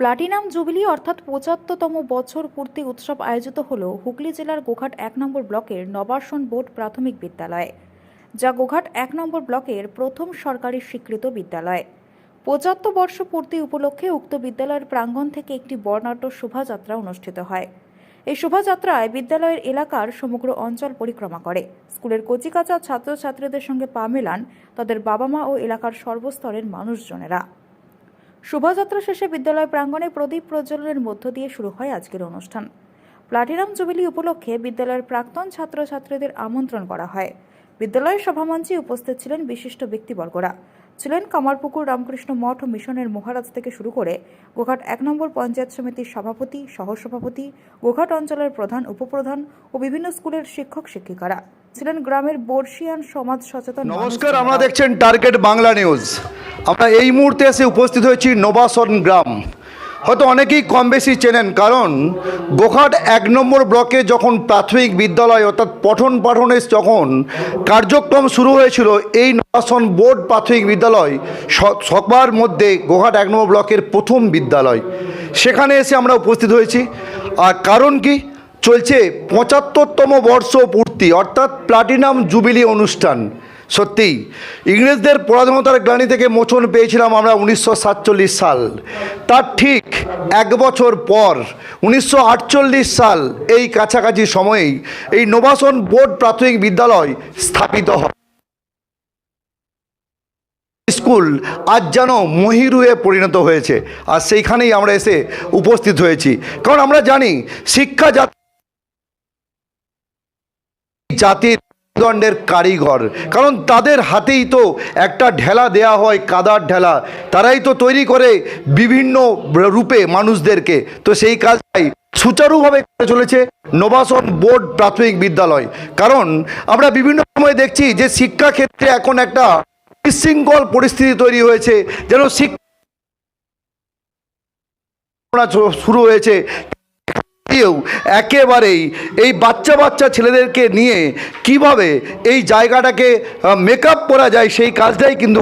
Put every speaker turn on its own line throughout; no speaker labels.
Platinum jubilee অর্থাৎ পঁচাত্তরতম বছর পূর্তি উৎসব আয়োজিত হল হুগলি জেলার গোঘাট এক নম্বর ব্লকের নবাসন বোর্ড প্রাথমিক বিদ্যালয়ে, যা গোঘাট এক নম্বর ব্লকের প্রথম সরকারি স্বীকৃত বিদ্যালয়। পঁচাত্তর বর্ষ পূর্তি উপলক্ষে উক্ত বিদ্যালয়ের প্রাঙ্গণ থেকে একটি বর্ণাঢ্য শোভাযাত্রা অনুষ্ঠিত হয়। এই শোভাযাত্রায় বিদ্যালয়ের এলাকার সমগ্র অঞ্চল পরিক্রমা করে। স্কুলের কচিকাচা ছাত্রছাত্রীদের সঙ্গে পা মেলান তাদের বাবা মা ও এলাকার সর্বস্তরের মানুষজনেরা। শোভাযাত্রা শেষে বিদ্যালয় প্রাঙ্গণে প্রদীপ প্রজ্বলনের মধ্য দিয়ে শুরু হয় আজকের অনুষ্ঠান। প্লাটিনাম জুবিলি উপলক্ষে বিদ্যালয়ের প্রাক্তন ছাত্রছাত্রীদের আমন্ত্রণ করা হয়। বিদ্যালয়ের সভামঞ্চে উপস্থিত ছিলেন বিশিষ্ট ব্যক্তিবর্গরা। ছিলেন কামারপুকুর রামকৃষ্ণ মঠ মিশনের মহারাজ থেকে শুরু করে গোঘাট এক নম্বর পঞ্চায়েত সমিতির সভাপতি, সহসভাপতি, গোঘাট অঞ্চলের প্রধান, উপপ্রধান ও বিভিন্ন স্কুলের শিক্ষক শিক্ষিকারা ছিলেন গ্রামের বর্ষিয়ান সমাজ সচেতন
নমস্কার আমরা দেখছেন টার্গেট বাংলা নিউজ। আমরা এই মুহূর্তে এসে উপস্থিত হয়েছি নবাসন গ্রাম। হয়তো অনেকেই কম বেশি চেনেন, কারণ গোঘাট এক নম্বর ব্লকে যখন প্রাথমিক বিদ্যালয় অর্থাৎ পঠন পাঠনের যখন কার্যক্রম শুরু হয়েছিল, এই নবাসন বোর্ড প্রাথমিক বিদ্যালয় সবার মধ্যে গোঘাট এক নম্বর ব্লকের প্রথম বিদ্যালয়। সেখানে এসে আমরা উপস্থিত হয়েছি। আর কারণ কি? চলছে পঁচাত্তরতম বর্ষ পূর্তি, অর্থাৎ প্লাটিনাম জুবিলি অনুষ্ঠান। সত্যি ইংরেজদের পরাধীনতার গ্লানি থেকে মোচন পেয়েছিলাম আমরা উনিশশো সাতচল্লিশ সাল। তার ঠিক এক বছর পর, উনিশশো আটচল্লিশ সাল, এই কাছাকাছি সময়েই এই নোবাসন বোর্ড প্রাথমিক বিদ্যালয় স্থাপিত হয়। স্কুল আজ যেন মহিরুয়ে পরিণত হয়েছে, আর সেইখানেই আমরা এসে উপস্থিত হয়েছি। কারণ আমরা জানি, শিক্ষা জাতি জাতির দণ্ডের কারিগর। কারণ তাদের হাতেই তো একটা ঢেলা দেয়া হয়, কাদার ঢেলা। তারাই তো তৈরি করে বিভিন্ন রূপে মানুষদেরকে। তো সেই কাজটাই সুচারুভাবে করে চলেছে নবাসন বোর্ড প্রাথমিক বিদ্যালয়। কারণ আমরা বিভিন্ন সময় দেখছি যে শিক্ষাক্ষেত্রে এখন একটা বিশৃঙ্খল পরিস্থিতি তৈরি হয়েছে, যেন শিক্ষা শুরু হয়েছে। কেউ একেবারেই এই বাচ্চা বাচ্চা ছেলেদেরকে নিয়ে কীভাবে এই জায়গাটাকে মেকআপ করা যায় সেই কাজটাই কিন্তু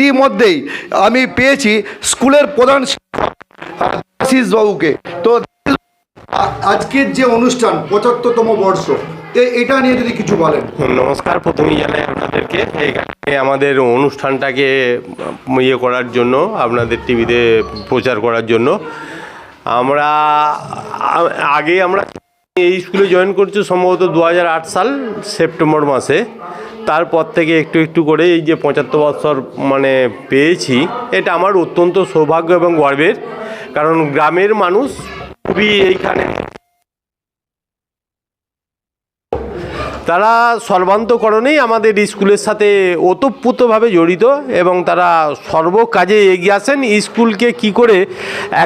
ইতিমধ্যেই আমি পেয়েছি স্কুলের প্রধান আশিস বাবুকে। তো আজকের যে অনুষ্ঠান, পঁচাত্তরতম বর্ষ এটা নিয়ে যদি কিছু বলেন।
নমস্কার, প্রথমেই জানাই আপনাদেরকে, এখানে আমাদের অনুষ্ঠানটাকে ইয়ে করার জন্য, আপনাদের টিভিতে প্রচার করার জন্য। আমরা, আগে আমরা এই স্কুলে জয়েন করছি সম্ভবত দু হাজার আট সাল, সেপ্টেম্বর মাসে। তারপর থেকে একটু একটু করে এই যে পঁচাত্তর বছর মানে পেয়েছি, এটা আমার অত্যন্ত সৌভাগ্য এবং গর্বের। কারণ গ্রামের মানুষ খুবই এইখানে। তারা সর্বান্তকরণেই আমাদের স্কুলের সাথে ওতপ্রোতভাবে জড়িত এবং তারা সর্ব কাজে এগিয়ে আসেন। স্কুলকে কি করে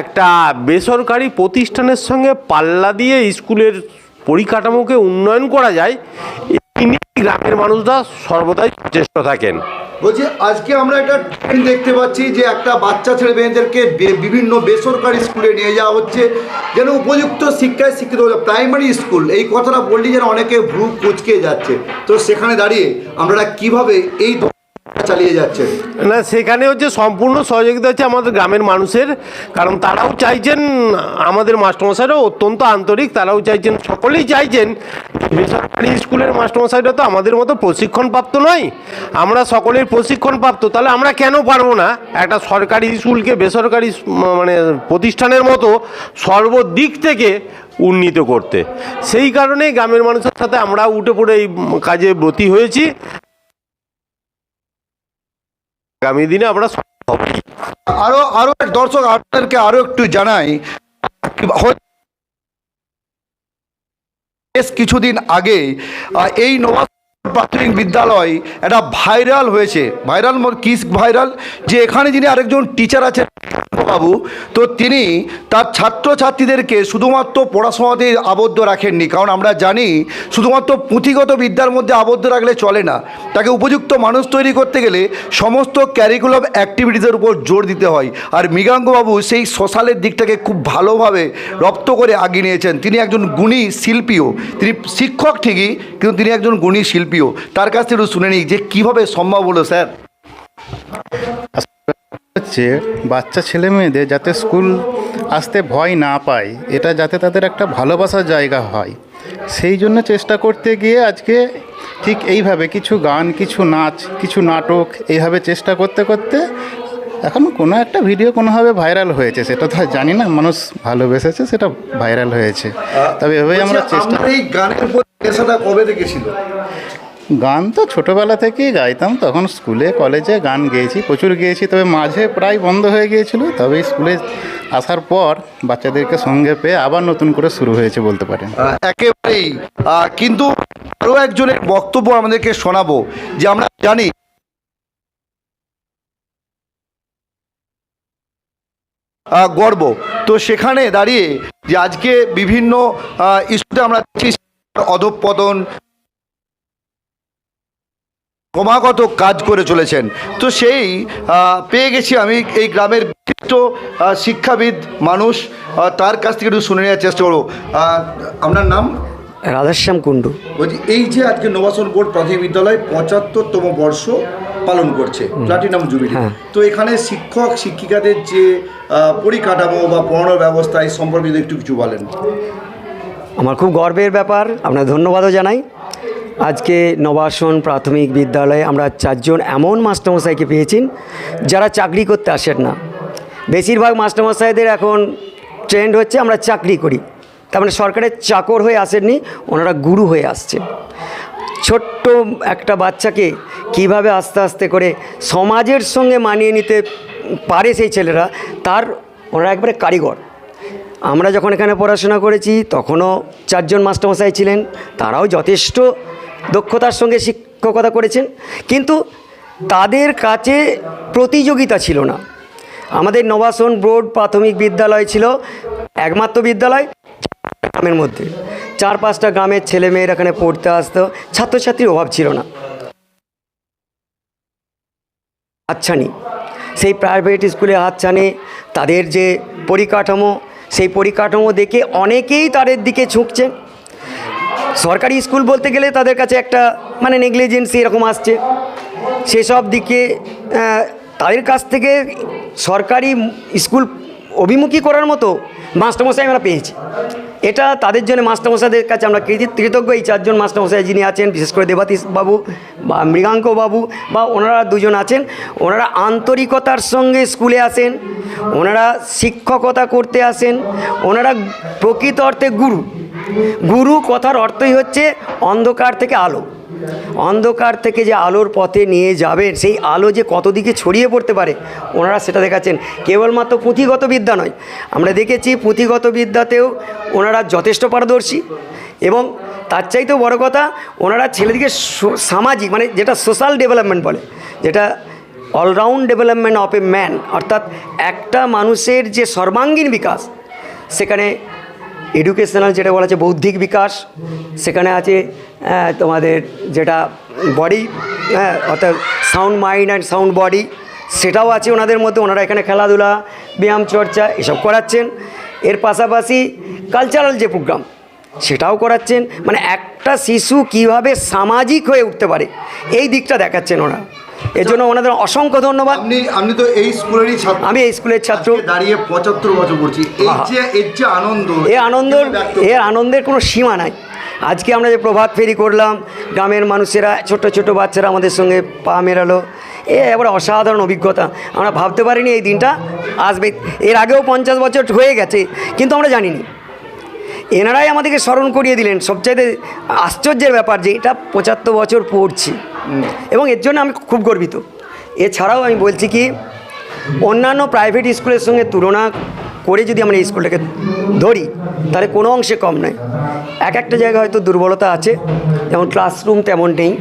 একটা বেসরকারি প্রতিষ্ঠানের সঙ্গে পাল্লা দিয়ে স্কুলের পরিকাঠামোকে উন্নয়ন করা যায় গ্রামের মানুষরা সর্বদাই চেষ্টা থাকেন।
বলছি আজকে আমরা একটা ট্রেন দেখতে পাচ্ছি যে একটা বাচ্চা ছেলে মেয়েদেরকে বিভিন্ন বেসরকারি স্কুলে নিয়ে যাওয়া হচ্ছে যেন উপযুক্ত শিক্ষায় শিক্ষিত হচ্ছে প্রাইমারি স্কুল এই কথাটা বললি যেন অনেকে ভ্রু কুচকে যাচ্ছে। তো সেখানে দাঁড়িয়ে আমরা কীভাবে এই চালিয়ে যাচ্ছেন?
না সেখানে হচ্ছে সম্পূর্ণ সহযোগিতা হচ্ছে আমাদের গ্রামের মানুষের কারণ তারাও চাইছেন আমাদের মাস্টারমশাইরাও অত্যন্ত আন্তরিক তারাও চাইছেন সকলেই চাইছেন বেসরকারি স্কুলের মাস্টারমশাইরা তো আমাদের মতো প্রশিক্ষণপ্রাপ্ত নয়। আমরা সকলের প্রশিক্ষণপ্রাপ্ত। তাহলে আমরা কেন পারব না? একটা সরকারি স্কুলকে বেসরকারি মানে প্রতিষ্ঠানের মতো সর্বদিক থেকে উন্নীত করতে। সেই কারণেই গ্রামের মানুষের সাথে আমরা উঠে পড়ে এই কাজে ব্রতী হয়েছি। আগামী দিনে আমরা সফল হবই।
আরও আরও এক দর্শক আপনাদেরকে আরও একটু জানাই বেশ কিছুদিন আগে এই নবাব প্রাথমিক বিদ্যালয় এটা ভাইরাল হয়েছে। ভাইরাল কি ভাইরাল? যে এখানে যিনি আরেকজন টিচার আছেন বাবু, তো তিনি তার ছাত্রছাত্রীদেরকে শুধুমাত্র পড়াশোনাতেই আবদ্ধ রাখেননি। কারণ আমরা জানি, শুধুমাত্র পুঁথিগত বিদ্যার মধ্যে আবদ্ধ রাখলে চলে না। তাকে উপযুক্ত মানুষ তৈরি করতে গেলে সমস্ত ক্যারিকুলাম অ্যাক্টিভিটিসের উপর জোর দিতে হয়। আর মৃগাঙ্কবাবু সেই সোশ্যালের দিকটাকে খুব ভালোভাবে রপ্ত করে আগিয়ে নিয়েছেন। তিনি একজন গুণী শিল্পীও। তিনি শিক্ষক ঠিকই, কিন্তু তিনি একজন গুণী শিল্পীও। তার কাছ থেকে শুনে নিই যে কীভাবে সম্ভব হলো, স্যার?
হচ্ছে বাচ্চা ছেলে মেয়েদের যাতে স্কুল আসতে ভয় না পায় এটা যাতে তাদের একটা ভালোবাসার জায়গা হয়। সেই জন্য চেষ্টা করতে গিয়ে আজকে ঠিক এইভাবে কিছু গান কিছু নাচ কিছু নাটক এইভাবে চেষ্টা করতে করতে এখন কোনো একটা ভিডিও কোনোভাবে ভাইরাল হয়েছে সেটা তো জানি না মানুষ ভালোবেসেছে সেটা ভাইরাল হয়েছে। তবে এভাবেই আমরা চেষ্টা
এই গানের উপর নেশাটা কবে থেকে ছিল?
গান তো ছোটোবেলা থেকেই গাইতাম, তখন স্কুলে, কলেজে গান গেয়েছি, প্রচুর গেয়েছি, তবে মাঝে প্রায় বন্ধ হয়ে গিয়েছিল, তবে স্কুলে আসার পর বাচ্চাদেরকে সঙ্গে পেয়ে আবার নতুন করে শুরু হয়েছে বলতে পারেন।
একেবারেই। কিন্তু আরও একজনের বক্তব্য আমাদেরকে শোনাবো, যে আমরা জানি গর্ব। তো সেখানে দাঁড়িয়ে যে আজকে বিভিন্ন ইস্যুতে আমরা অধঃপতন ক্রমাগত কাজ করে চলেছেন। তো সেই পেয়ে গেছি আমি এই গ্রামের বিশিষ্ট শিক্ষাবিদ মানুষ তার কাছ থেকে একটু শুনে নেওয়ার চেষ্টা করব। আপনার নাম?
রাধাশ্যাম কুণ্ডু।
বলছি এই যে আজকে নবাসন বোর্ড প্রাথমিক বিদ্যালয় পঁচাত্তরতম বর্ষ পালন করছে প্লাটিনাম জুবিলি।
হ্যাঁ।
তো এখানে শিক্ষক শিক্ষিকাদের যে পরিকাঠামো বা পড়ানোর ব্যবস্থা এই সম্পর্কে একটু কিছু বলেন।
আমার খুব গর্বের ব্যাপার আপনার ধন্যবাদও জানাই। আজকে নবাসন প্রাথমিক বিদ্যালয়ে আমরা চারজন এমন মাস্টারমশাইকে পেয়েছি যারা চাকরি করতে আসেন না। বেশিরভাগ মাস্টারমশাইদের এখন ট্রেন্ড হচ্ছে আমরা চাকরি করি। তার মানে সরকারের চাকর হয়ে আসেননি, ওনারা গুরু হয়ে আসছে। ছোট্ট একটা বাচ্চাকে কীভাবে আস্তে আস্তে করে সমাজের সঙ্গে মানিয়ে নিতে পারে সেই ছেলেরা, তার ওনারা একবারে কারিগর। আমরা যখন এখানে পড়াশোনা করেছি, তখনও চারজন মাস্টারমশাই ছিলেন, তারাও যথেষ্ট দক্ষতার সঙ্গে শিক্ষকতা করেছেন, কিন্তু তাদের কাছে প্রতিযোগিতা ছিল না। আমাদের নবাসন বোর্ড প্রাথমিক বিদ্যালয় ছিল, একমাত্র বিদ্যালয় গ্রামের মধ্যে। চার পাঁচটা গ্রামের ছেলে মেয়েরা এখানে পড়তে আসতো, ছাত্রছাত্রীর অভাব ছিল না। হাতছানি, সেই প্রাইভেট স্কুলে হাতছানি, তাদের যে পরিকাঠামো, সেই পরিকাঠামো দেখে অনেকেই তাদের দিকে ঝুঁকছেন। সরকারি স্কুল বলতে গেলে তাদের কাছে একটা মানে নেগলিজেন্সি এরকম আসছে। সেসব দিকে তাদের কাছ থেকে সরকারি স্কুল অভিমুখী করার মতো মাস্টারমশাই আমরা পেয়েছি। এটা তাদের জন্য মাস্টারমশাইদের কাছে আমরা কৃতি- কৃতজ্ঞ। এই চারজন মাস্টারমশাই যিনি আছেন, বিশেষ করে দেবাতীশ বাবু বা মৃগাঙ্ক বাবু বা ওনারা দুজন আছেন, ওনারা আন্তরিকতার সঙ্গে স্কুলে আসেন, ওনারা শিক্ষকতা করতে আসেন, ওনারা প্রকৃত অর্থে গুরু। গুরু কথার অর্থই হচ্ছে অন্ধকার থেকে আলো। অন্ধকার থেকে যে আলোর পথে নিয়ে যাবেন, সেই আলো যে কত দিকে ছড়িয়ে পড়তে পারে, ওনারা সেটা দেখাচ্ছেন। কেবলমাত্র পুঁথিগত বিদ্যা নয়। আমরা দেখেছি পুঁথিগত বিদ্যাতেও ওনারা যথেষ্ট পারদর্শী এবং তার চাইতেও বড় কথা, ওনারা ছেলেদিকে সামাজিক মানে যেটা সোশ্যাল ডেভেলপমেন্ট বলে, যেটা all round development of a man, অর্থাৎ একটা মানুষের যে সর্বাঙ্গীন বিকাশ, সেখানে এডুকেশনাল যেটা বলা আছে বৌদ্ধিক বিকাশ, সেখানে আছে তোমাদের যেটা বডি হ্যাঁ অর্থাৎ sound mind and sound body সেটাও আছে ওনাদের মধ্যে, ওনারা এখানে খেলাধুলা, ব্যায়াম, চর্চা, এসব করাচ্ছেন। এর পাশাপাশি কালচারাল যে প্রোগ্রাম সেটাও করাচ্ছেন। মানে একটা শিশু কীভাবে সামাজিক হয়ে উঠতে পারে, এই দিকটা দেখাচ্ছেন ওরা। এর জন্য ওনাদের অসংখ্য ধন্যবাদ।
আপনি আপনি তো এই স্কুলেরই ছাত্র।
আমি এই স্কুলের ছাত্র।
দাঁড়িয়ে পঁচাত্তর বছর পড়ছি। এই যে এর যে আনন্দ
এর আনন্দ
কীভাবে
এর আনন্দের কোনো সীমা নাই। আজকে আমরা যে প্রভাত ফেরি করলাম গ্রামের মানুষেরা ছোট ছোট বাচ্চারা আমাদের সঙ্গে পা মেরালো এ এবার অসাধারণ অভিজ্ঞতা। আমরা ভাবতে পারিনি এই দিনটা আসবে। এর আগেও পঞ্চাশ বছর হয়ে গেছে কিন্তু আমরা জানিনি। এনারাই আমাদেরকে স্মরণ করিয়ে দিলেন। সবচাইতে আশ্চর্যের ব্যাপার যে এটা পঁচাত্তর বছর পড়ছি। এবং এর জন্য আমি খুব গর্বিত। এছাড়াও আমি বলছি কি, অন্যান্য প্রাইভেট স্কুলের সঙ্গে তুলনা করে যদি আমরা এই স্কুলটাকে ধরি, তাহলে কোনো অংশে কম নয়। এক একটা জায়গায় হয়তো দুর্বলতা আছে, যেমন ক্লাসরুম তেমন নেই।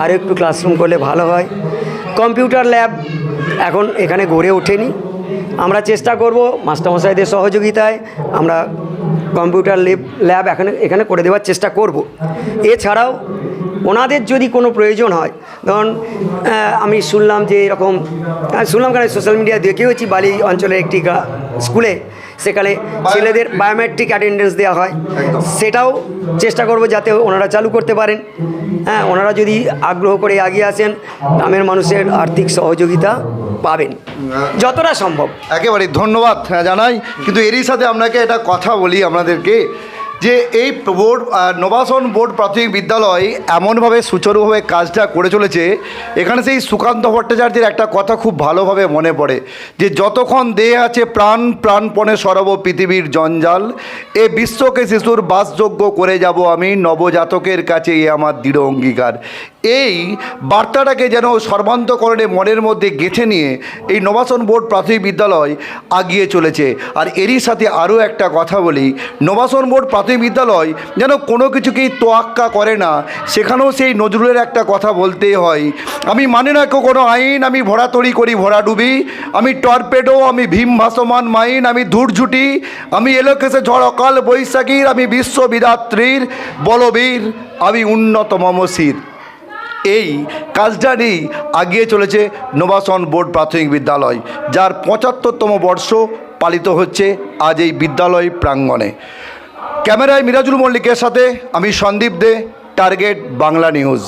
আর একটু ক্লাসরুম করলে ভালো হয়। কম্পিউটার ল্যাব এখন এখানে গড়ে ওঠেনি। আমরা চেষ্টা করব মাস্টারমশাইদের সহযোগিতায় আমরা কম্পিউটার ল্যাব এখানে এখানে করে দেওয়ার চেষ্টা করব। এছাড়াও ওনাদের যদি কোনো প্রয়োজন হয় ধরুন আমি শুনলাম যে এরকম শুনলাম কেন সোশ্যাল মিডিয়া দেখেওছি বালি অঞ্চলের একটি স্কুলে সেখানে ছেলেদের বায়োমেট্রিক অ্যাটেন্ডেন্স দেওয়া হয়। সেটাও চেষ্টা করব যাতে ওনারা চালু করতে পারেন। হ্যাঁ ওনারা যদি আগ্রহ করে এগিয়ে আসেন গ্রামের মানুষের আর্থিক সহযোগিতা পাবেন। যতটা সম্ভব।
একেবারে ধন্যবাদ হ্যাঁ, জানাই। কিন্তু এরই সাথে আপনাকে একটা কথা বলি আপনাদেরকে। যে এই বোর্ড নবাসন বোর্ড প্রাথমিক বিদ্যালয় এমনভাবে সুচারুভাবে কাজটা করে চলেছে, এখানে সেই সুকান্ত ভট্টাচার্যের একটা কথা খুব ভালোভাবে মনে পড়ে, যে যতক্ষণ দেহে আছে প্রাণ, প্রাণপণে সরব পৃথিবীর জঞ্জাল, এ বিশ্বকে শিশুর বাসযোগ্য করে যাব আমি নবজাতকের কাছে এ আমার দৃঢ় অঙ্গীকার। এই বার্তাটাকে যেন সর্বান্তকরণে মনের মধ্যে গেঁথে নিয়ে এই নবাসন বোর্ড প্রাথমিক বিদ্যালয় আগিয়ে চলেছে। আর এরই সাথে আরও একটা কথা বলি, নবাসন বোর্ড প্রাথমিক বিদ্যালয় যেন কোনো কিছুকেই তোয়াক্কা করে না। সেখানেও সেই নজরুলের একটা কথা বলতেই হয়। আমি মানে না কোনো আইন, আমি ভরাতড়ি করি ভরা ডুবি। আমি টর্পেডো, আমি ভীম ভাসমান মাইন, আমি ধূর্ঝুটি আমি এলোকেশে ঝড় অকাল বৈশাখীর, আমি বিশ্ববিদাত্রীর বলবীর, আমি উন্নত মমশির। এই কাজটা নিয়েই আগিয়ে চলেছে নবাসন বোর্ড প্রাথমিক বিদ্যালয়, যার পঁচাত্তরতম বর্ষ পালিত হচ্ছে আজ এই বিদ্যালয় প্রাঙ্গণে। ক্যামেরায় মিরাজুল মল্লিকের সাথে আমি সন্দীপ দে টার্গেট বাংলা নিউজ।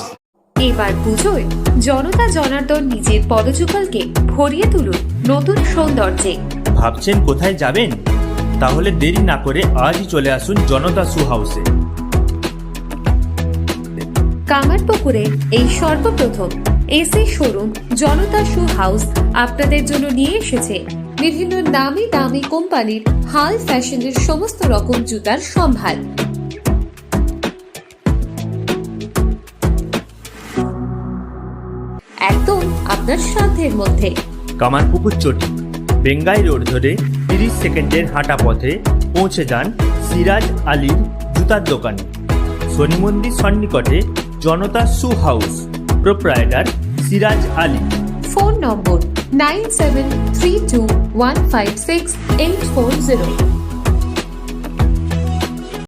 এবার পুজোয় জনতা জনার্দন নিজের পদযুগলকে ভরিয়ে তুলুন নতুন সৌন্দর্যে।
ভাবছেন কোথায় যাবেন? তাহলে দেরি না করে আজই চলে আসুন জনতা সু হাউসে।
কামারপুকুরে এই সর্বপ্রথম AC showroom Janata shoe house আপনাদের জন্য নিয়ে এসেছে। বিভিন্ন নামি দামি কোম্পানির হাল ফ্যাশনের সমস্ত রকম জুতার সম্ভার। একদম আপনার সাধ্যের মধ্যে।
কামারপুকুর চটি বেঙ্গাই রোড ধরে তিরিশ সেকেন্ডের হাঁটা পথে পৌঁছে যান সিরাজ আলীর জুতার দোকানে। শনি মন্দির সন্নিকটে Janata shoe house proprietor Siraj Ali.
Phone number 9732156840.